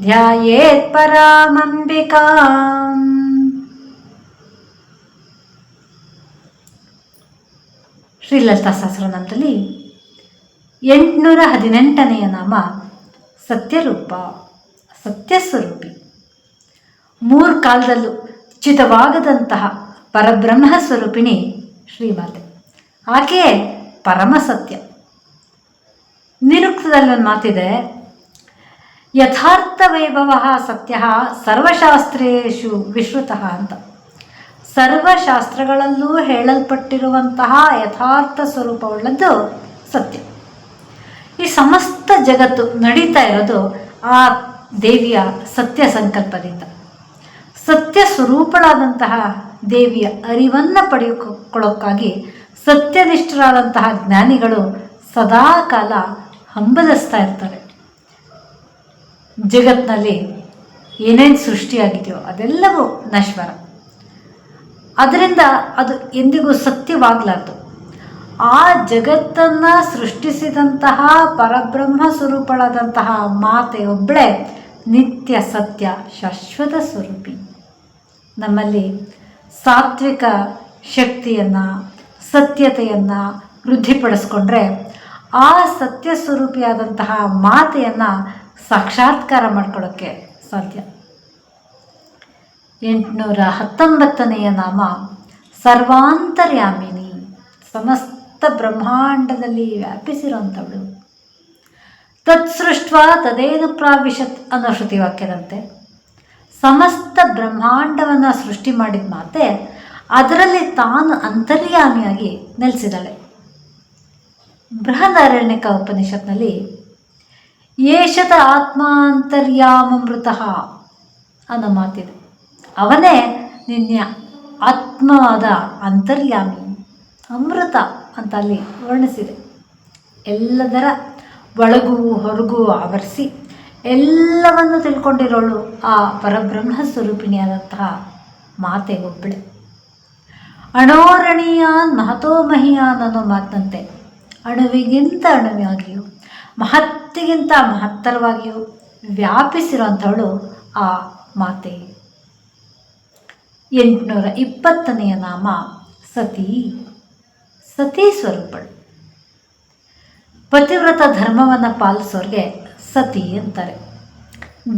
ಧ್ಯಾಯೇತ್ ಪರಾಮಂಬಿಕಾ ಶ್ರೀಲಲಿತಾ ಸಹಸ್ರನಾಮದಲ್ಲಿ ಎಂಟುನೂರ ಹದಿನೆಂಟನೆಯ ನಾಮ ಸತ್ಯರೂಪ, ಸತ್ಯಸ್ವರೂಪಿ. ಮೂರು ಕಾಲದಲ್ಲೂ ಚಿತವಾಗದಂತಹ ಪರಬ್ರಹ್ಮ ಸ್ವರೂಪಿಣಿ ಶ್ರೀಮಾತೆ. ಆಕೆಯೇ ಪರಮ ಸತ್ಯ ನಿರುಕ್ತದಲ್ಲಿ ಒಂದು ಮಾತಿದೆ ಯಥಾರ್ಥ ವೈಭವ ಸತ್ಯ ಸರ್ವಶಾಸ್ತ್ರೇಶು ವಿಶ್ರುತಃ ಅಂತ. ಸರ್ವಶಾಸ್ತ್ರಗಳಲ್ಲೂ ಹೇಳಲ್ಪಟ್ಟಿರುವಂತಹ ಯಥಾರ್ಥ ಸ್ವರೂಪವುಳ್ಳದ್ದು ಸತ್ಯ. ಈ ಸಮಸ್ತ ಜಗತ್ತು ನಡೀತಾ ಇರೋದು ಆ ದೇವಿಯ ಸತ್ಯ ಸಂಕಲ್ಪದಿಂದ. ಸತ್ಯ ಸ್ವರೂಪಳಾದಂತಹ ದೇವಿಯ ಅರಿವನ್ನು ಪಡೆದುಕೊಳ್ಳೋಕ್ಕಾಗಿ ಸತ್ಯನಿಷ್ಠರಾದಂತಹ ಜ್ಞಾನಿಗಳು ಸದಾ ಕಾಲ ಹಂಬಲಿಸ್ತಾ ಇರ್ತಾರೆ. ಜಗತ್ತಿನಲ್ಲಿ ಏನೇನು ಸೃಷ್ಟಿಯಾಗಿದೆಯೋ ಅದೆಲ್ಲವೂ ನಶ್ವರ. ಅದರಿಂದ ಅದು ಎಂದಿಗೂ ಸತ್ಯವಾಗಲಾರ್ದು. ಆ ಜಗತ್ತನ್ನು ಸೃಷ್ಟಿಸಿದಂತಹ ಪರಬ್ರಹ್ಮ ಸ್ವರೂಪಳಾದಂತಹ ಮಾತೆ ಒಬ್ಬಳೇ ನಿತ್ಯ ಸತ್ಯ ಶಾಶ್ವತ ಸ್ವರೂಪಿ. ನಮ್ಮಲ್ಲಿ ಸಾತ್ವಿಕ ಶಕ್ತಿಯನ್ನು, ಸತ್ಯತೆಯನ್ನು ವೃದ್ಧಿಪಡಿಸ್ಕೊಂಡ್ರೆ ಆ ಸತ್ಯ ಸ್ವರೂಪಿಯಾದಂತಹ ಮಾತೆಯನ್ನು ಸಾಕ್ಷಾತ್ಕಾರ ಮಾಡ್ಕೊಳ್ಳೋಕ್ಕೆ ಸಾಧ್ಯ. ಎಂಟುನೂರ ಹತ್ತೊಂಬತ್ತನೆಯ ನಾಮ, ಸರ್ವಾಂತರ್ಯಾಮಿನಿ. ಸಮಸ್ತ ಬ್ರಹ್ಮಾಂಡದಲ್ಲಿ ವ್ಯಾಪಿಸಿರುವಂಥವಳು. ತತ್ಸೃಷ್ಟ ತದೇನು ಪ್ರಾವಿಶತ್ ಅನ್ನೋ ಶ್ರುತಿ ವಾಕ್ಯದಂತೆ. ಸಮಸ್ತ ಬ್ರಹ್ಮಾಂಡವನ್ನು ಸೃಷ್ಟಿ ಮಾಡಿದ ಮಾತೆ ಅದರಲ್ಲಿ ತಾನು ಅಂತರ್ಯಾಮಿಯಾಗಿ ನೆಲೆಸಿದಾಳೆ ಬೃಹದಾರಣ್ಯಕ ಉಪನಿಷತ್ನಲ್ಲಿ ಏಷತ ಆತ್ಮಾಂತರ್ಯಾಮೃತ ಅನ್ನೋ ಮಾತಿದೆ. ಅವನೇ ನಿನ್ನ ಆತ್ಮವಾದ ಅಂತರ್ಯಾಮಿ, ಅಮೃತ ಅಂತ ಅಲ್ಲಿ ವರ್ಣಿಸಿದೆ. ಎಲ್ಲದರ ಒಳಗೂ ಹೊರಗೂ ಆವರಿಸಿ ಎಲ್ಲವನ್ನು ತಿಳ್ಕೊಂಡಿರೋಳು ಆ ಪರಬ್ರಹ್ಮ ಸ್ವರೂಪಿಣಿಯಾದಂತಹ ಮಾತೆ ಒಬ್ಬಳೆ ಅಣೋರಣೀಯಾನ್ ಮಹತೋಮಹಿಯಾನ್ ಅನ್ನೋ ಮಾತಂತೆ ಅಣುವಿಗಿಂತ ಅಣುವಾಗಿಯೂ ಮಹತ್ತಿಗಿಂತ ಮಹತ್ತರವಾಗಿಯೂ ವ್ಯಾಪಿಸಿರುವಂಥವಳು ಆ ಮಾತೆ. ಎಂಟುನೂರ ಇಪ್ಪತ್ತನೆಯ ನಾಮ ಸತಿ. ಸತಿ ಸ್ವರೂಪಳು. ಪತಿವ್ರತ ಧರ್ಮವನ್ನು ಪಾಲಿಸೋರಿಗೆ ಸತಿ ಅಂತಾರೆ.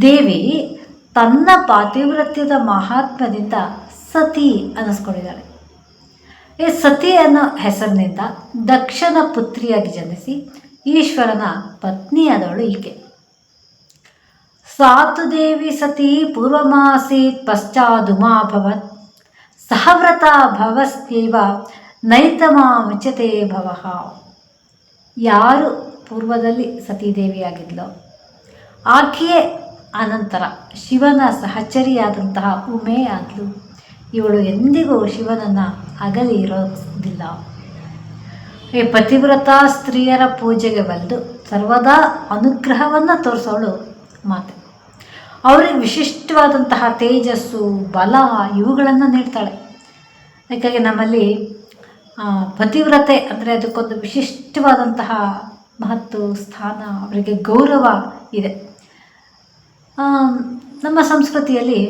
ದೇವಿ ತನ್ನ ಪಾತಿವ್ರತ್ಯದ ಮಹಾತ್ಮದಿಂದ ಸತಿ ಅನ್ನಿಸ್ಕೊಂಡಿದ್ದಾಳೆ. ಈ ಸತಿ ಅನ್ನೋ ಹೆಸರಿನಿಂದ ದಕ್ಷನ ಪುತ್ರಿಯಾಗಿ ಜನಿಸಿ ಈಶ್ವರನ ಪತ್ನಿಯಾದವಳು ಈಕೆ. ಸಾತು ದೇವಿ ಸತಿ ಪೂರ್ವಮಾಸೀತ್ ಪಶ್ಚಾದುಮಾಭವತ್ ಸಹವ್ರತ ಭವಸ್ತೀವ ನೈತಮಾ ಮುಚ್ಚತೆ ಭವಃ. ಯಾರು ಪೂರ್ವದಲ್ಲಿ ಸತೀದೇವಿಯಾಗಿದ್ಲೋ ಆಕೆಯೇ ಅನಂತರ ಶಿವನ ಸಹಚರಿಯಾದಂತಹ ಉಮೆ ಆದ್ಲು. ಇವಳು ಎಂದಿಗೂ ಶಿವನನ್ನು ಅಗಲಿ ಇರೋದಿಲ್ಲ ಈ ಪತಿವ್ರತ ಸ್ತ್ರೀಯರ ಪೂಜೆಗೆ ಬಂದು ಸರ್ವದಾ ಅನುಗ್ರಹವನ್ನು ತೋರಿಸೋಳು ಮಾತೆ. ಅವರಿಗೆ ವಿಶಿಷ್ಟವಾದಂತಹ ತೇಜಸ್ಸು, ಬಲ ಇವುಗಳನ್ನು ನೀಡ್ತಾಳೆ. ಯಾಕಾಗಿ ನಮ್ಮಲ್ಲಿ ಪತಿವ್ರತೆ ಅಂದರೆ ಅದಕ್ಕೊಂದು ವಿಶಿಷ್ಟವಾದಂತಹ ಮಹತ್ವ, ಸ್ಥಾನ, ಅವರಿಗೆ ಗೌರವ ಇದೆ. ನಮ್ಮ ಸಂಸ್ಕೃತಿಯಲ್ಲಿ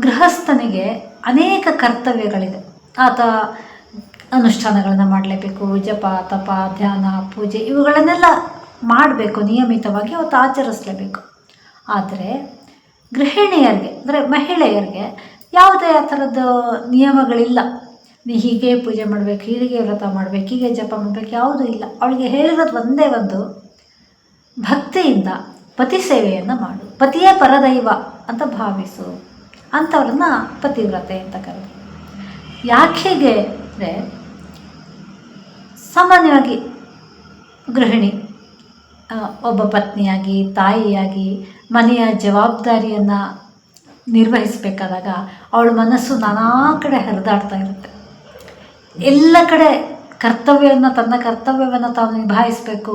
ಗೃಹಸ್ಥನಿಗೆ ಅನೇಕ ಕರ್ತವ್ಯಗಳಿದೆ. ಆತ ಅನುಷ್ಠಾನಗಳನ್ನು ಮಾಡಲೇಬೇಕು, ಜಪ, ತಪ, ಧ್ಯಾನ, ಪೂಜೆ ಇವುಗಳನ್ನೆಲ್ಲ ಮಾಡಬೇಕು, ನಿಯಮಿತವಾಗಿ ಅವತ್ತು ಆಚರಿಸಲೇಬೇಕು. ಆದರೆ ಗೃಹಿಣಿಯರಿಗೆ, ಅಂದರೆ ಮಹಿಳೆಯರಿಗೆ ಯಾವುದೇ ಆ ಥರದ್ದು ನಿಯಮಗಳಿಲ್ಲ. ನೀ ಹೀಗೆ ಪೂಜೆ ಮಾಡಬೇಕು, ಹೀಗೆ ವ್ರತ ಮಾಡಬೇಕು, ಹೀಗೆ ಜಪ ಮಾಡಬೇಕು ಯಾವುದೂ ಇಲ್ಲ. ಅವಳಿಗೆ ಹೇಳಿರೋದು ಒಂದೇ ಒಂದು, ಭಕ್ತಿಯಿಂದ ಪತಿ ಸೇವೆಯನ್ನು ಮಾಡು. ಪತಿಯೇ ಪರದೈವ ಅಂತ ಭಾವಿಸು. ಅಂಥವ್ರನ್ನ ಪತಿವ್ರತೆ ಅಂತ ಕರೆದು. ಯಾಕೆ ಅಂದರೆ ಸಾಮಾನ್ಯವಾಗಿ ಗೃಹಿಣಿ ಒಬ್ಬ ಪತ್ನಿಯಾಗಿ, ತಾಯಿಯಾಗಿ ಮನೆಯ ಜವಾಬ್ದಾರಿಯನ್ನು ನಿರ್ವಹಿಸಬೇಕಾದಾಗ ಅವಳ ಮನಸ್ಸು ನಾನಾ ಕಡೆ ಹರಿದಾಡ್ತಾ ಇರುತ್ತೆ. ಎಲ್ಲ ಕಡೆ ಕರ್ತವ್ಯವನ್ನು, ತನ್ನ ಕರ್ತವ್ಯವನ್ನು ತಾನು ನಿಭಾಯಿಸಬೇಕು.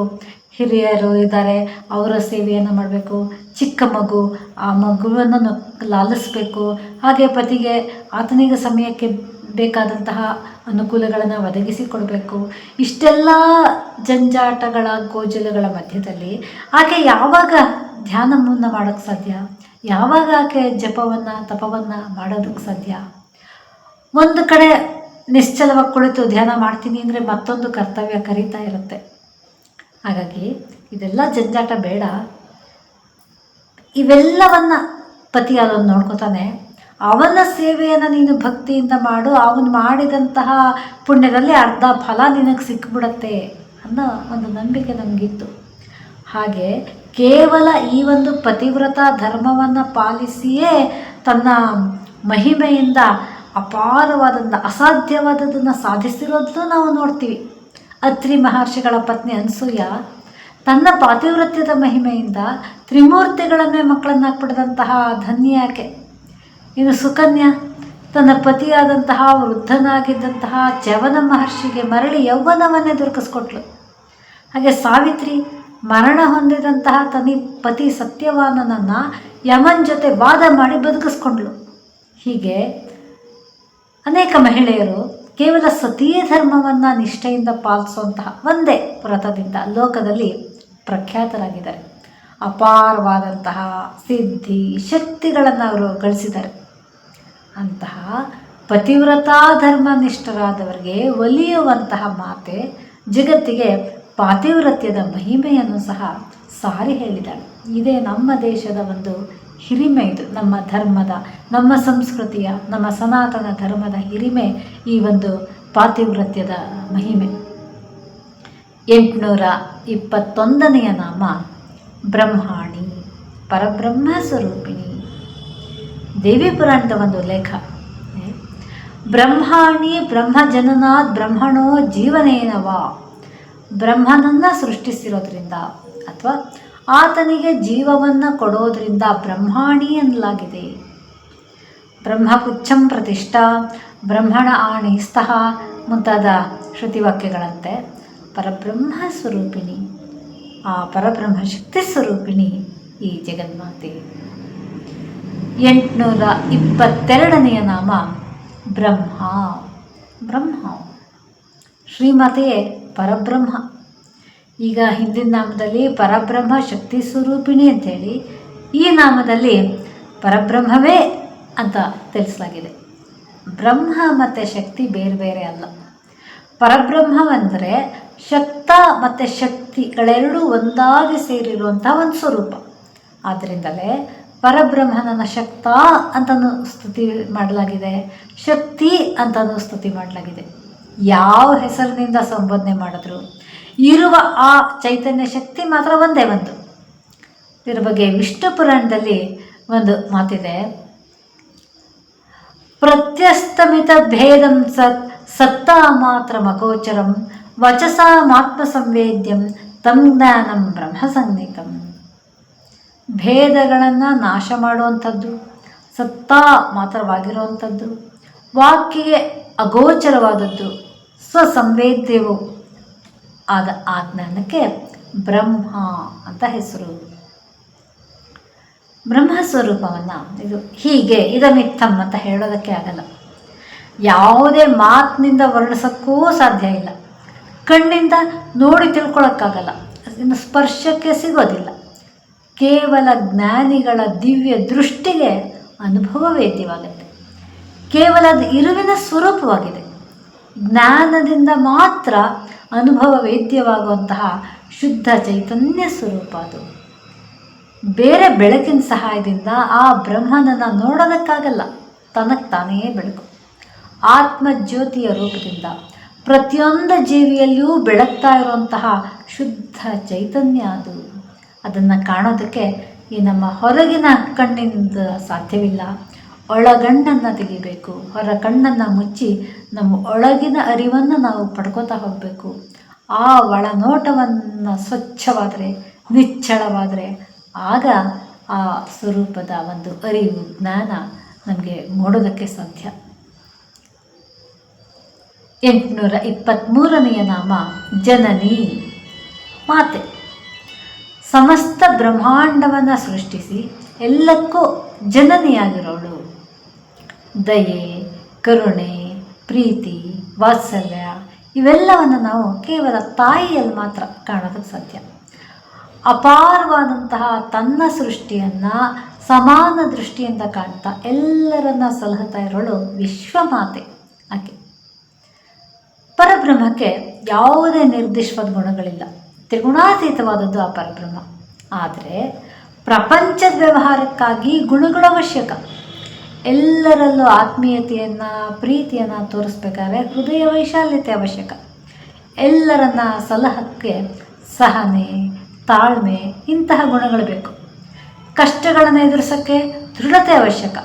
ಹಿರಿಯರು ಇದ್ದಾರೆ, ಅವರ ಸೇವೆಯನ್ನು ಮಾಡಬೇಕು. ಚಿಕ್ಕ ಮಗು, ಆ ಮಗುವನ್ನು ಲಾಲಿಸ್ಬೇಕು. ಹಾಗೆ ಪತಿಗೆ ಆತನಿಗೆ ಸಮಯಕ್ಕೆ ಬೇಕಾದಂತಹ ಅನುಕೂಲಗಳನ್ನು ಒದಗಿಸಿಕೊಡಬೇಕು ಇಷ್ಟೆಲ್ಲ ಜಂಜಾಟಗಳ, ಗೋಜಲುಗಳ ಮಧ್ಯದಲ್ಲಿ ಆಕೆ ಯಾವಾಗ ಧ್ಯಾನವನ್ನು ಮಾಡೋಕ್ಕೆ ಸಾಧ್ಯ? ಯಾವಾಗ ಆಕೆ ಜಪವನ್ನು, ತಪವನ್ನು ಮಾಡೋದಕ್ಕೆ ಸಾಧ್ಯ? ಒಂದು ಕಡೆ ನಿಶ್ಚಲವಾಗಿ ಕುಳಿತು ಧ್ಯಾನ ಮಾಡ್ತೀನಿ ಅಂದರೆ ಮತ್ತೊಂದು ಕರ್ತವ್ಯ ಕರೀತಾ ಇರುತ್ತೆ. ಹಾಗಾಗಿ ಇದೆಲ್ಲ ಜಂಜಾಟ ಬೇಡ. ಇವೆಲ್ಲವನ್ನು ಪತಿ ಅದನ್ನು ನೋಡ್ಕೋತಾನೆ. ಅವನ ಸೇವೆಯನ್ನು ನೀನು ಭಕ್ತಿಯಿಂದ ಮಾಡು. ಅವನು ಮಾಡಿದಂತಹ ಪುಣ್ಯದಲ್ಲಿ ಅರ್ಧ ಫಲ ನಿನಗೆ ಸಿಕ್ಬಿಡತ್ತೆ ಅನ್ನೋ ಒಂದು ನಂಬಿಕೆ ನಮಗಿತ್ತು. ಹಾಗೆ ಕೇವಲ ಈ ಒಂದು ಪತಿವ್ರತ ಧರ್ಮವನ್ನು ಪಾಲಿಸಿಯೇ ತನ್ನ ಮಹಿಮೆಯಿಂದ ಅಪಾರವಾದಂಥ ಅಸಾಧ್ಯವಾದದನ್ನು ಸಾಧಿಸಿರೋದನ್ನು ನಾವು ನೋಡ್ತೀವಿ. ಅತ್ರಿ ಮಹರ್ಷಿಗಳ ಪತ್ನಿ ಅನಸೂಯ, ತನ್ನ ಪಾತಿವ್ರತ್ಯದ ಮಹಿಮೆಯಿಂದ ತ್ರಿಮೂರ್ತಿಗಳನ್ನೇ ಮಕ್ಕಳನ್ನ ಪಡೆದಂತಹ ಧನ್ಯಾಕೆ ಇನ್ನು ಸುಕನ್ಯಾ, ತನ್ನ ಪತಿಯಾದಂತಹ ವೃದ್ಧನಾಗಿದ್ದಂತಹ ಚವನ ಮಹರ್ಷಿಗೆ ಮರಳಿ ಯೌವನವನ್ನೇ ದೊರಕಿಸ್ಕೊಟ್ಲು. ಹಾಗೆ ಸಾವಿತ್ರಿ ಮರಣ ಹೊಂದಿದಂತಹ ತನಿ ಪತಿ ಸತ್ಯವಾನನನ್ನು ಯಮನ್ ಜೊತೆ ವಾದ ಮಾಡಿ ಬದುಕಿಸ್ಕೊಂಡ್ಳು. ಹೀಗೆ ಅನೇಕ ಮಹಿಳೆಯರು ಕೇವಲ ಸತೀ ಧರ್ಮವನ್ನು ನಿಷ್ಠೆಯಿಂದ ಪಾಲಿಸುವಂತಹ ಒಂದೇ ವ್ರತದಿಂದ ಲೋಕದಲ್ಲಿ ಪ್ರಖ್ಯಾತರಾಗಿದ್ದಾರೆ. ಅಪಾರವಾದಂತಹ ಸಿದ್ಧಿ ಶಕ್ತಿಗಳನ್ನು ಅವರು ಗಳಿಸಿದ್ದಾರೆ. ಅಂತಹ ಪತಿವ್ರತಾ ಧರ್ಮನಿಷ್ಠರಾದವರಿಗೆ ಒಲಿಯುವಂತಹ ಮಾತೆ ಜಗತ್ತಿಗೆ ಪಾತಿವ್ರತ್ಯದ ಮಹಿಮೆಯನ್ನು ಸಹ ಸಾರಿ ಹೇಳಿದ್ದಾಳೆ. ಇದೇ ನಮ್ಮ ದೇಶದ ಒಂದು ಹಿರಿಮೆ ಇದು, ನಮ್ಮ ಧರ್ಮದ, ನಮ್ಮ ಸಂಸ್ಕೃತಿಯ, ನಮ್ಮ ಸನಾತನ ಧರ್ಮದ ಹಿರಿಮೆ ಈ ಒಂದು ಪಾತಿವ್ರತ್ಯದ ಮಹಿಮೆ. ಎಂಟುನೂರ ಇಪ್ಪತ್ತೊಂದನೆಯ ನಾಮ, ಬ್ರಹ್ಮಾಣಿ ಪರಬ್ರಹ್ಮ ಸ್ವರೂಪಿಣಿ ದೇವಿ ಪುರಾಣದ ಒಂದು ಲೇಖ. ಬ್ರಹ್ಮಾಣಿ ಬ್ರಹ್ಮಜನನಾತ್ ಬ್ರಹ್ಮಣೋ ಜೀವನೇನವ ಬ್ರಹ್ಮನನ್ನ ಸೃಷ್ಟಿಸಿರೋದ್ರಿಂದ ಅಥವಾ ಆತನಿಗೆ ಜೀವವನ್ನು ಕೊಡೋದರಿಂದ ಬ್ರಹ್ಮಾಣಿ ಎನ್ನಲಾಗಿದೆ. ಬ್ರಹ್ಮಕುಚ್ಛಂ ಪ್ರತಿಷ್ಠಾ, ಬ್ರಹ್ಮಣ ಆಣಿ ಸ್ತಃ ಮುಂತಾದ ಶ್ರುತಿವಾಕ್ಯಗಳಂತೆ ಪರಬ್ರಹ್ಮ ಸ್ವರೂಪಿಣಿ, ಆ ಪರಬ್ರಹ್ಮ ಶಕ್ತಿ ಸ್ವರೂಪಿಣಿ ಈ ಜಗನ್ಮಾತೆ. ಎಂಟುನೂರ ಇಪ್ಪತ್ತೆರಡನೆಯ ನಾಮ ಬ್ರಹ್ಮ. ಬ್ರಹ್ಮ. ಶ್ರೀಮಾತೆಯೇ ಪರಬ್ರಹ್ಮ. ಈಗ ಹಿಂದಿನ ನಾಮದಲ್ಲಿ ಪರಬ್ರಹ್ಮ ಶಕ್ತಿ ಸ್ವರೂಪಿಣಿ ಅಂಥೇಳಿ ಈ ನಾಮದಲ್ಲಿ ಪರಬ್ರಹ್ಮವೇ ಅಂತ ತಿಳಿಸಲಾಗಿದೆ. ಬ್ರಹ್ಮ ಮತ್ತು ಶಕ್ತಿ ಬೇರೆ ಬೇರೆ ಅಲ್ಲ. ಪರಬ್ರಹ್ಮವೆಂದರೆ ಶಕ್ತ ಮತ್ತು ಶಕ್ತಿಗಳೆರಡೂ ಒಂದಾಗಿ ಸೇರಿರುವಂಥ ಒಂದು ಸ್ವರೂಪ. ಆದ್ದರಿಂದಲೇ ಪರಬ್ರಹ್ಮನನ್ನ ಶಕ್ತ ಅಂತಲೂ ಸ್ತುತಿ ಮಾಡಲಾಗಿದೆ, ಶಕ್ತಿ ಅಂತಲೂ ಸ್ತುತಿ ಮಾಡಲಾಗಿದೆ. ಯಾವ ಹೆಸರಿನಿಂದ ಸಂಬೋಧನೆ ಮಾಡಿದ್ರು? ಇರುವ ಆ ಚೈತನ್ಯ ಶಕ್ತಿ ಮಾತ್ರ ಒಂದೇ ಒಂದು. ಇದರ ಬಗ್ಗೆ ವಿಷ್ಣು ಪುರಾಣದಲ್ಲಿ ಒಂದು ಮಾತಿದೆ. ಪ್ರತ್ಯಸ್ತಮಿತ ಭೇದಂ ಸತ್ ಸತ್ತಾ ಮಾತ್ರ ಮಗೋಚರಂ ವಚಸಾಮಾತ್ಮ ಸಂವೇದ್ಯಂ ತಂ ಜ್ಞಾನಂ ಬ್ರಹ್ಮಸಂಜ್ಞಿಕಂ ಭೇದಗಳನ್ನು ನಾಶ ಮಾಡುವಂಥದ್ದು, ಸತ್ತಾ ಮಾತ್ರವಾಗಿರುವಂಥದ್ದು ವಾಕ್ಯಗೆ ಅಗೋಚರವಾದದ್ದು, ಸ್ವಸಂವೇದ್ಯವು ಆದ ಆ ಜ್ಞಾನಕ್ಕೆ ಬ್ರಹ್ಮ ಅಂತ ಹೆಸರು. ಬ್ರಹ್ಮ ಸ್ವರೂಪವನ್ನು ಇದು ಹೀಗೆ ಇದನ್ನಿತ್ತಮ್ ಅಂತ ಹೇಳೋದಕ್ಕೆ ಆಗಲ್ಲ. ಯಾವುದೇ ಮಾತಿನಿಂದ ವರ್ಣಿಸೋಕ್ಕೂ ಸಾಧ್ಯ ಇಲ್ಲ. ಕಣ್ಣಿಂದ ನೋಡಿ ತಿಳ್ಕೊಳಕ್ಕಾಗಲ್ಲ. ಇನ್ನು ಸ್ಪರ್ಶಕ್ಕೆ ಸಿಗೋದಿಲ್ಲ. ಕೇವಲ ಜ್ಞಾನಿಗಳ ದಿವ್ಯ ದೃಷ್ಟಿಗೆ ಅನುಭವ ವೇದ್ಯವಾಗುತ್ತೆ ಕೇವಲ ಅದು ಇರುವಿನ ಸ್ವರೂಪವಾಗಿದೆ. ಜ್ಞಾನದಿಂದ ಮಾತ್ರ ಅನುಭವ ವೇದ್ಯವಾಗುವಂತಹ ಶುದ್ಧ ಚೈತನ್ಯ ಸ್ವರೂಪ ಅದು. ಬೇರೆ ಬೆಳಕಿನ ಸಹಾಯದಿಂದ ಆ ಬ್ರಹ್ಮನನ್ನು ನೋಡೋದಕ್ಕಾಗಲ್ಲ, ತನಗೆ ತಾನೇ ಬೆಳಕು. ಆತ್ಮಜ್ಯೋತಿಯ ರೂಪದಿಂದ ಪ್ರತಿಯೊಂದು ಜೀವಿಯಲ್ಲಿಯೂ ಬೆಳಗ್ತಾ ಇರುವಂತಹ ಶುದ್ಧ ಚೈತನ್ಯ ಅದು. ಅದನ್ನು ಕಾಣೋದಕ್ಕೆ ಈ ನಮ್ಮ ಹೊರಗಿನ ಕಣ್ಣಿಂದ ಸಾಧ್ಯವಿಲ್ಲ. ಒಳಗಣ್ಣನ್ನು ತೆಗಿಬೇಕು, ಹೊರ ಕಣ್ಣನ್ನು ಮುಚ್ಚಿ ನಮ್ಮ ಒಳಗಿನ ಅರಿವನ್ನು ನಾವು ಪಡ್ಕೋತಾ ಹೋಗಬೇಕು. ಆ ಒಳನೋಟವನ್ನು ಸ್ವಚ್ಛವಾದರೆ, ನಿಚ್ಚಳವಾದರೆ ಆಗ ಆ ಸ್ವರೂಪದ ಒಂದು ಅರಿವು, ಜ್ಞಾನ ನಮಗೆ ಮೂಡೋದಕ್ಕೆ ಸಾಧ್ಯ. ಎಂಟುನೂರ ಇಪ್ಪತ್ತ್ಮೂರನೆಯ ನಾಮ, ಜನನಿ. ಮಾತೆ. ಸಮಸ್ತ ಬ್ರಹ್ಮಾಂಡವನ್ನು ಸೃಷ್ಟಿಸಿ ಎಲ್ಲಕ್ಕೂ ಜನನಿಯಾಗಿರೋಳು. ದಯೆ, ಕರುಣೆ, ಪ್ರೀತಿ, ವಾತ್ಸಲ್ಯ ಇವೆಲ್ಲವನ್ನು ನಾವು ಕೇವಲ ತಾಯಿಯಲ್ಲಿ ಮಾತ್ರ ಕಾಣೋದಕ್ಕೆ ಸಾಧ್ಯ. ಅಪಾರವಾದಂತಹ ತನ್ನ ಸೃಷ್ಟಿಯನ್ನು ಸಮಾನ ದೃಷ್ಟಿಯಿಂದ ಕಾಣ್ತಾ ಎಲ್ಲರನ್ನ ಸಲಹುತ್ತಾ ಇರೋಳು ವಿಶ್ವಮಾತೆ ಆಕೆ. ಪರಬ್ರಹ್ಮಕ್ಕೆ ಯಾವುದೇ ನಿರ್ದಿಷ್ಟವಾದ ಗುಣಗಳಿಲ್ಲ. ತ್ರಿಗುಣಾತೀತವಾದದ್ದು ಆ ಪರಬ್ರಹ್ಮ. ಆದರೆ ಪ್ರಪಂಚದ ವ್ಯವಹಾರಕ್ಕಾಗಿ ಗುಣಗಳು ಅವಶ್ಯಕ. ಎಲ್ಲರಲ್ಲೂ ಆತ್ಮೀಯತೆಯನ್ನು, ಪ್ರೀತಿಯನ್ನು ತೋರಿಸ್ಬೇಕಾದ್ರೆ ಹೃದಯ ವೈಶಾಲ್ಯತೆ ಅವಶ್ಯಕ. ಎಲ್ಲರನ್ನ ಸಲಹಕ್ಕೆ ಸಹನೆ, ತಾಳ್ಮೆ ಇಂತಹ ಗುಣಗಳು ಬೇಕು. ಕಷ್ಟಗಳನ್ನು ಎದುರಿಸೋಕ್ಕೆ ದೃಢತೆ ಅವಶ್ಯಕ.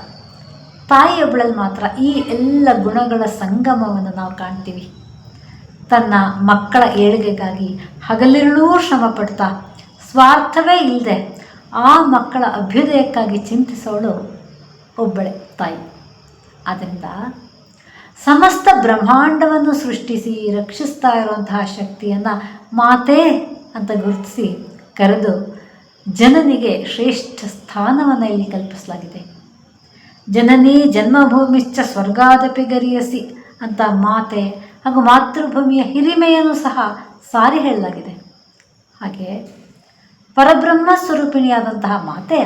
ತಾಯಿಯೊಬ್ಬಳಲ್ಲಿ ಮಾತ್ರ ಈ ಎಲ್ಲ ಗುಣಗಳ ಸಂಗಮವನ್ನು ನಾವು ಕಾಣ್ತೀವಿ. ತನ್ನ ಮಕ್ಕಳ ಏಳಿಗೆಗಾಗಿ ಹಗಲಿರುಳೂ ಶ್ರಮ ಪಡ್ತಾ ಸ್ವಾರ್ಥವೇ ಇಲ್ಲದೆ ಆ ಮಕ್ಕಳ ಅಭ್ಯುದಯಕ್ಕಾಗಿ ಚಿಂತಿಸೋಳು ಒಬ್ಬಳೆ ತಾಯಿ. ಆದ್ದರಿಂದ ಸಮಸ್ತ ಬ್ರಹ್ಮಾಂಡವನ್ನು ಸೃಷ್ಟಿಸಿ, ರಕ್ಷಿಸ್ತಾ ಇರುವಂತಹ ಶಕ್ತಿಯನ್ನು ಮಾತೆ ಅಂತ ಗುರುತಿಸಿ ಕರೆದು ಜನನಿಗೆ ಶ್ರೇಷ್ಠ ಸ್ಥಾನವನ್ನು ಇಲ್ಲಿ ಕಲ್ಪಿಸಲಾಗಿದೆ. ಜನನಿ ಜನ್ಮಭೂಮಿಶ್ಚ ಸ್ವರ್ಗಾದಪಿ ಗರಿಯಸಿ ಅಂತ ಮಾತೆ ಹಾಗೂ ಮಾತೃಭೂಮಿಯ ಹಿರಿಮೆಯನ್ನು ಸಹ ಸಾರಿ ಹೇಳಲಾಗಿದೆ. ಹಾಗೆ ಪರಬ್ರಹ್ಮ ಸ್ವರೂಪಿಣಿಯಾದಂತಹ ಮಾತೆ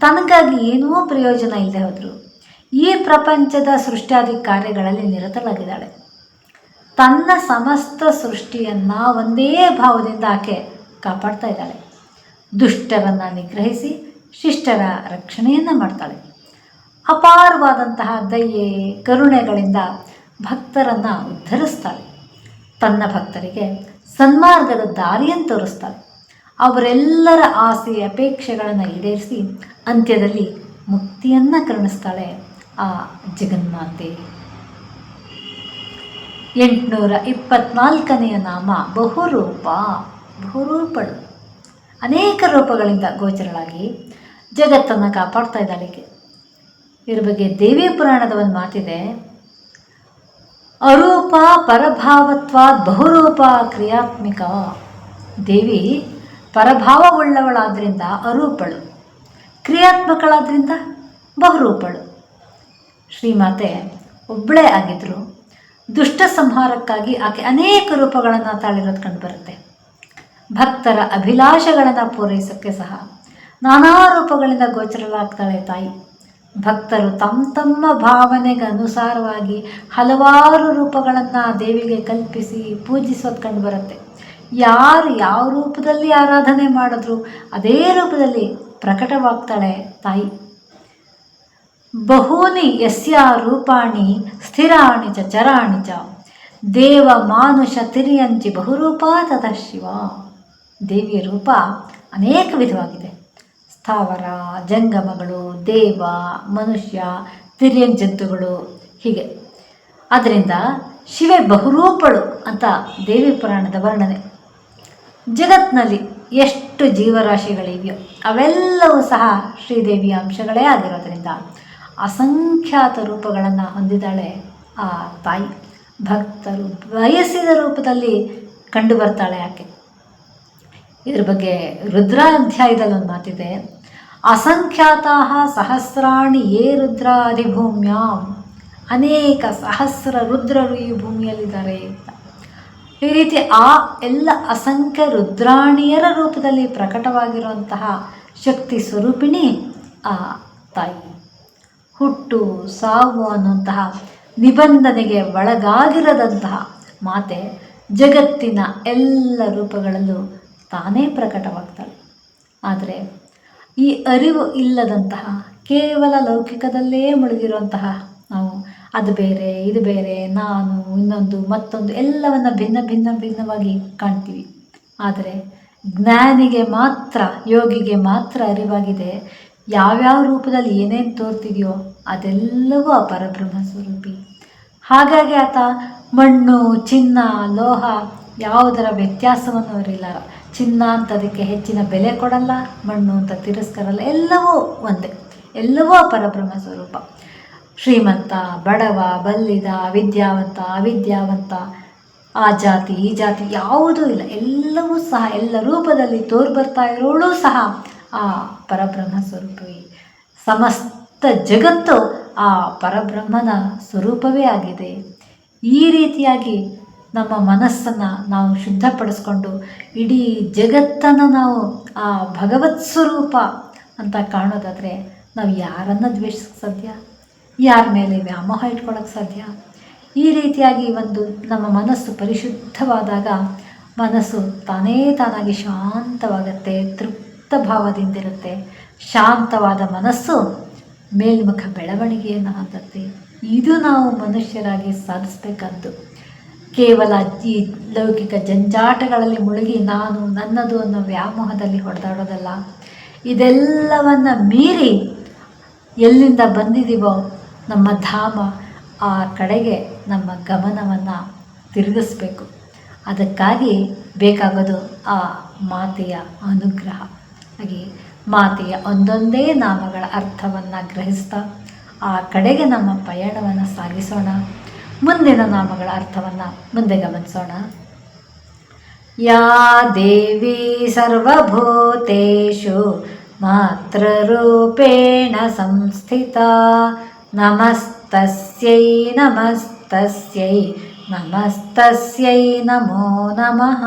ತನಗಾಗಿ ಏನೂ ಪ್ರಯೋಜನ ಇಲ್ಲದೆ ಹೋದರು. ಈ ಪ್ರಪಂಚದ ಸೃಷ್ಟಿಯಾದಿ ಕಾರ್ಯಗಳಲ್ಲಿ ನಿರತಳಾಗಿದ್ದಾಳೆ. ತನ್ನ ಸಮಸ್ತ ಸೃಷ್ಟಿಯನ್ನು ಒಂದೇ ಭಾವದಿಂದ ಆಕೆ ಕಾಪಾಡ್ತಾ ಇದ್ದಾಳೆ. ದುಷ್ಟರನ್ನು ನಿಗ್ರಹಿಸಿ ಶಿಷ್ಟರ ರಕ್ಷಣೆಯನ್ನು ಮಾಡ್ತಾಳೆ. ಅಪಾರವಾದಂತಹ ದಯೆ, ಕರುಣೆಗಳಿಂದ ಭಕ್ತರನ್ನು ಉದ್ಧರಿಸ್ತಾಳೆ. ತನ್ನ ಭಕ್ತರಿಗೆ ಸನ್ಮಾರ್ಗದ ದಾರಿಯನ್ನು ತೋರಿಸ್ತಾಳೆ. ಅವರೆಲ್ಲರ ಆಸೆ ಅಪೇಕ್ಷೆಗಳನ್ನು ಈಡೇರಿಸಿ ಅಂತ್ಯದಲ್ಲಿ ಮುಕ್ತಿಯನ್ನು ಕರುಣಿಸ್ತಾಳೆ ಆ ಜಗನ್ಮಾತೆ. ಎಂಟುನೂರ ಇಪ್ಪತ್ನಾಲ್ಕನೆಯ ನಾಮ ಬಹುರೂಪ, ಬಹುರೂಪಳು. ಅನೇಕ ರೂಪಗಳಿಂದ ಗೋಚರಳಾಗಿ ಜಗತ್ತನ್ನು ಕಾಪಾಡ್ತಾ ಇದ್ದಾಳೆ. ಇದ್ರ ಬಗ್ಗೆ ದೇವಿ ಪುರಾಣದ ಒಂದು ಮಾತಿದೆ, ಅರೂಪ ಪರಭಾವತ್ವಾದ ಬಹುರೂಪ ಕ್ರಿಯಾತ್ಮಿಕ. ದೇವಿ ಪರಭಾವವುಳ್ಳವಳಾದ್ರಿಂದ ಅರೂಪಳು, ಕ್ರಿಯಾತ್ಮಕಳಾದ್ರಿಂದ ಬಹುರೂಪಳು. ಶ್ರೀಮಾತೆ ಒಬ್ಬಳೇ ಆಗಿದ್ರು, ದುಷ್ಟ ಸಂಹಾರಕ್ಕಾಗಿ ಆಕೆ ಅನೇಕ ರೂಪಗಳನ್ನು ತಾಳಿರೋದು ಕಂಡುಬರುತ್ತೆ ಭಕ್ತರ ಅಭಿಲಾಷೆಗಳನ್ನು ಪೂರೈಸೋಕ್ಕೆ ಸಹ ನಾನಾ ರೂಪಗಳಿಂದ ಗೋಚರಲಾಗ್ತಾಳೆ ತಾಯಿ. ಭಕ್ತರು ತಮ್ಮ ತಮ್ಮ ಭಾವನೆಗೆ ಅನುಸಾರವಾಗಿ ಹಲವಾರು ರೂಪಗಳನ್ನು ದೇವಿಗೆ ಕಲ್ಪಿಸಿ ಪೂಜಿಸೋದು ಕಂಡುಬರುತ್ತೆ ಯಾರು ಯಾವ ರೂಪದಲ್ಲಿ ಆರಾಧನೆ ಮಾಡಿದ್ರು, ಅದೇ ರೂಪದಲ್ಲಿ ಪ್ರಕಟವಾಗ್ತಾಳೆ ತಾಯಿ. ಬಹೂನಿ ಯಸ್ಯ ರೂಪಾಣಿ ಸ್ಥಿರಾಣಿ ಚ ಚರಾಣಿ ಚ. ದೇವ ಮಾನುಷ ತಿರಿಯಂಚಿ ಬಹುರೂಪ ತದ ಶಿವ. ದೇವಿಯ ರೂಪ ಅನೇಕ ವಿಧವಾಗಿದೆ. ಸ್ಥಾವರ, ಜಂಗಮಗಳು, ದೇವ, ಮನುಷ್ಯ ತಿರಿಯನ್ ಜಂತುಗಳು, ಹೀಗೆ. ಆದ್ದರಿಂದ ಶಿವೆ ಬಹುರೂಪಳು ಅಂತ ದೇವಿ ಪುರಾಣದ ವರ್ಣನೆ. ಜಗತ್ನಲ್ಲಿ ಎಷ್ಟು ಜೀವರಾಶಿಗಳಿವೆಯೋ ಅವೆಲ್ಲವೂ ಸಹ ಶ್ರೀದೇವಿಯ ಅಂಶಗಳೇ ಆಗಿರೋದ್ರಿಂದ ಅಸಂಖ್ಯಾತ ರೂಪಗಳನ್ನು ಹೊಂದಿದ್ದಾಳೆ ಆ ತಾಯಿ. ಭಕ್ತರು ಬಯಸಿದ ರೂಪದಲ್ಲಿ ಕಂಡು ಬರ್ತಾಳೆ ಆಕೆ. ಇದ್ರ ಬಗ್ಗೆ ರುದ್ರಾಧ್ಯಾಯದಲ್ಲಿ ಒಂದು ಮಾತಿದೆ. ಅಸಂಖ್ಯಾತ ಸಹಸ್ರಾಣಿ ಯೇ ರುದ್ರಾಧಿಭೂಮ್ಯಾಂ. ಅನೇಕ ಸಹಸ್ರ ರುದ್ರರು ಈ ಭೂಮಿಯಲ್ಲಿದ್ದಾರೆ ಅಂತ. ಈ ರೀತಿ ಆ ಎಲ್ಲ ಅಸಂಖ್ಯ ರುದ್ರಾಣಿಯರ ರೂಪದಲ್ಲಿ ಪ್ರಕಟವಾಗಿರುವಂತಹ ಶಕ್ತಿ ಸ್ವರೂಪಿಣಿ ಆ ತಾಯಿ. ಹುಟ್ಟು, ಸಾವು ಅನ್ನುವಂತಹ ನಿಬಂಧನೆಗೆ ಒಳಗಾಗಿರದಂತಹ ಮಾತೆ ಜಗತ್ತಿನ ಎಲ್ಲ ರೂಪಗಳಲ್ಲೂ ತಾನೇ ಪ್ರಕಟವಾಗ್ತಾಳೆ. ಆದರೆ ಈ ಅರಿವು ಇಲ್ಲದಂತಹ ಕೇವಲ ಲೌಕಿಕದಲ್ಲೇ ಮುಳುಗಿರುವಂತಹ ನಾವು ಅದು ಬೇರೆ, ಇದು ಬೇರೆ, ನಾನು, ಇನ್ನೊಂದು, ಮತ್ತೊಂದು, ಎಲ್ಲವನ್ನ ಭಿನ್ನ ಭಿನ್ನ, ಭಿನ್ನವಾಗಿ ಕಾಣ್ತೀವಿ. ಆದರೆ ಜ್ಞಾನಿಗೆ ಮಾತ್ರ, ಯೋಗಿಗೆ ಮಾತ್ರ ಅರಿವಾಗಿದೆ ಯಾವ್ಯಾವ ರೂಪದಲ್ಲಿ ಏನೇನು ತೋರ್ತಿದೆಯೋ ಅದೆಲ್ಲವೂ ಆ ಪರಬ್ರಹ್ಮ ಸ್ವರೂಪಿ. ಹಾಗಾಗಿ ಆತ ಮಣ್ಣು, ಚಿನ್ನ, ಲೋಹ ಯಾವುದರ ವ್ಯತ್ಯಾಸವನ್ನು ಅರಿಲ್ಲ ಚಿನ್ನ ಅಂತ ಅದಕ್ಕೆ ಹೆಚ್ಚಿನ ಬೆಲೆ ಕೊಡಲ್ಲ, ಮಣ್ಣು ಅಂತ ತಿರಸ್ಕರಲ್ಲ, ಎಲ್ಲವೂ ಒಂದೇ, ಎಲ್ಲವೂ ಆ ಪರಬ್ರಹ್ಮ ಸ್ವರೂಪ. ಶ್ರೀಮಂತ, ಬಡವ, ಬಲ್ಲಿದ, ವಿದ್ಯಾವಂತ, ಅವಿದ್ಯಾವಂತ, ಆ ಜಾತಿ, ಈ ಜಾತಿ ಯಾವುದೂ ಇಲ್ಲ. ಎಲ್ಲವೂ ಸಹ, ಎಲ್ಲ ರೂಪದಲ್ಲಿ ತೋರು ಬರ್ತಾ ಇರೋಳು ಸಹ ಆ ಪರಬ್ರಹ್ಮ ಸ್ವರೂಪವೇ. ಸಮಸ್ತ ಜಗತ್ತು ಆ ಪರಬ್ರಹ್ಮನ ಸ್ವರೂಪವೇ ಆಗಿದೆ. ಈ ರೀತಿಯಾಗಿ ನಮ್ಮ ಮನಸ್ಸನ್ನು ನಾವು ಶುದ್ಧಪಡಿಸ್ಕೊಂಡು ಇಡೀ ಜಗತ್ತನ್ನು ನಾವು ಆ ಭಗವತ್ ಸ್ವರೂಪ ಅಂತ ಕಾಣೋದಾದರೆ ನಾವು ಯಾರನ್ನು ದ್ವೇಷಿಸಕ್ಕೆ ಸಾಧ್ಯ? ಯಾರ ಮೇಲೆ ವ್ಯಾಮೋಹ ಇಟ್ಕೊಳ್ಳೋಕ್ಕೆ ಸಾಧ್ಯ? ಈ ರೀತಿಯಾಗಿ ಒಂದು ನಮ್ಮ ಮನಸ್ಸು ಪರಿಶುದ್ಧವಾದಾಗ ಮನಸ್ಸು ತಾನೇ ತಾನಾಗಿ ಶಾಂತವಾಗುತ್ತೆ, ತೃಪ್ತ ಭಾವದಿಂದಿರುತ್ತೆ ಶಾಂತವಾದ ಮನಸ್ಸು ಮೇಲ್ಮುಖ ಬೆಳವಣಿಗೆಯನ್ನು ಹೊಂದುತ್ತೆ ಇದು ನಾವು ಮನುಷ್ಯರಾಗಿ ಸಾಧಿಸ್ಬೇಕಂತು ಕೇವಲ ಈ ಲೌಕಿಕ ಜಂಜಾಟಗಳಲ್ಲಿ ಮುಳುಗಿ ನಾನು ನನ್ನದು ಅನ್ನೋ ವ್ಯಾಮೋಹದಲ್ಲಿ ಹೊಡೆದಾಡೋದಲ್ಲ. ಇದೆಲ್ಲವನ್ನು ಮೀರಿ ಎಲ್ಲಿಂದ ಬಂದಿದ್ದೀವೋ ನಮ್ಮ ಧಾಮ ಆ ಕಡೆಗೆ ನಮ್ಮ ಗಮನವನ್ನು ತಿರುಗಿಸ್ಬೇಕು. ಅದಕ್ಕಾಗಿ ಬೇಕಾಗೋದು ಆ ಮಾತೆಯ ಅನುಗ್ರಹ. ಹಾಗೆ ಮಾತೆಯ ಒಂದೊಂದೇ ನಾಮಗಳ ಅರ್ಥವನ್ನು ಗ್ರಹಿಸ್ತಾ ಆ ಕಡೆಗೆ ನಮ್ಮ ಪಯಣವನ್ನು ಸಾಗಿಸೋಣ. ಮುಂದಿನ ನಾಮಗಳ ಅರ್ಥವನ್ನು ಮುಂದೆ ಗಮನಿಸೋಣ. ಯಾ ದೇವಿ ಸರ್ವಭೂತೇಷು ಮಾತೃರೂಪೇಣ ಸಂಸ್ಥಿತ ನಮಸ್ತಸ್ಯೈ ನಮಸ್ತಸ್ಯೈ ನಮಸ್ತಸ್ಯೈ ನಮೋ ನಮಃ